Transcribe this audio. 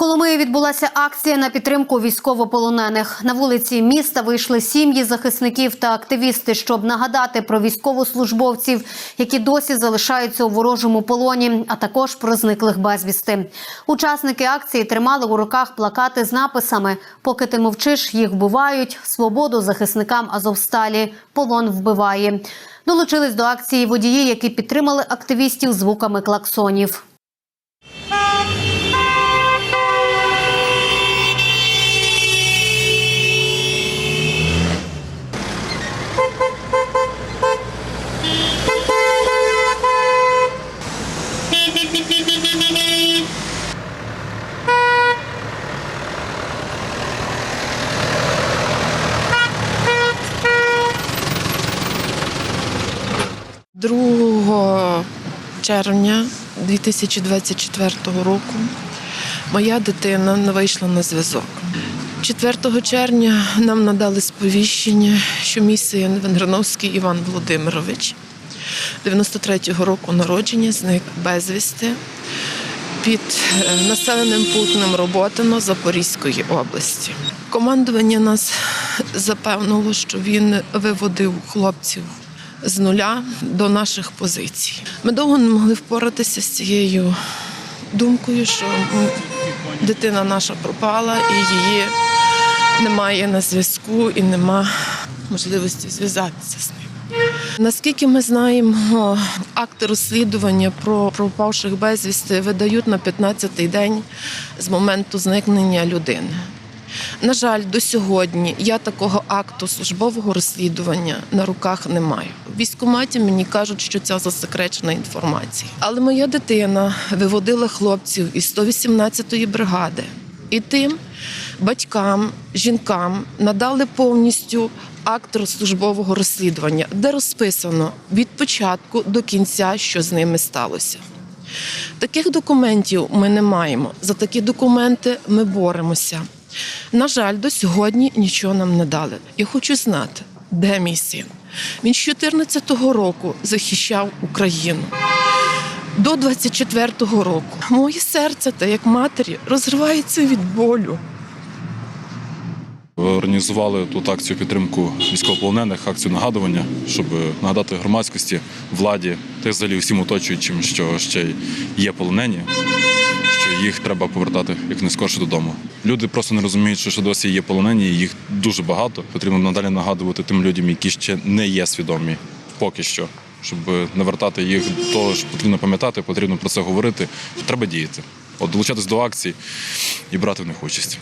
Коломиї відбулася акція на підтримку військовополонених. На вулиці міста вийшли сім'ї захисників та активісти, щоб нагадати про військовослужбовців, які досі залишаються у ворожому полоні, а також про зниклих безвісти. Учасники акції тримали у руках плакати з написами Поки ти мовчиш, їх вбивають. Свободу захисникам Азовсталі. Полон вбиває. Долучились до акції водії, які підтримали активістів звуками клаксонів. Другого червня 2024 року моя дитина не вийшла на зв'язок. 4 червня нам надали сповіщення, що мій син Венграновський Іван Володимирович 93-го року народження зник безвісти під е, населеним пунктом Роботино Запорізької області. Командування нас запевнило, що він виводив хлопців з нуля до наших позицій. Ми довго не могли впоратися з цією думкою, що дитина наша пропала і її немає на зв'язку і нема можливості зв'язатися з ним. Наскільки ми знаємо, акти розслідування про пропавших безвісти видають на 15-й день з моменту зникнення людини. На жаль, до сьогодні я такого акту службового розслідування на руках не маю. В військкоматі мені кажуть, що це засекречена інформація. Але моя дитина виводила хлопців із 118-ї бригади. І тим батькам, жінкам надали повністю акт службового розслідування, де розписано від початку до кінця, що з ними сталося. Таких документів ми не маємо. За такі документи ми боремося. На жаль, до сьогодні нічого нам не дали. Я хочу знати, де мій син. Він з 14-го року захищав Україну. До 24-го року моє серце та як матері розривається від болю. Організували тут акцію підтримку військовополонених, акцію нагадування, щоб нагадати громадськості, владі та взагалі всім оточуючим, що ще є полонені, їх треба повертати як не скорше додому. Люди просто не розуміють, що досі є полонені, і їх дуже багато. Потрібно надалі нагадувати тим людям, які ще не є свідомі, поки що. Щоб навертати їх до того, що потрібно пам'ятати, потрібно про це говорити. Треба діяти. От долучатись до акцій і брати в них участь.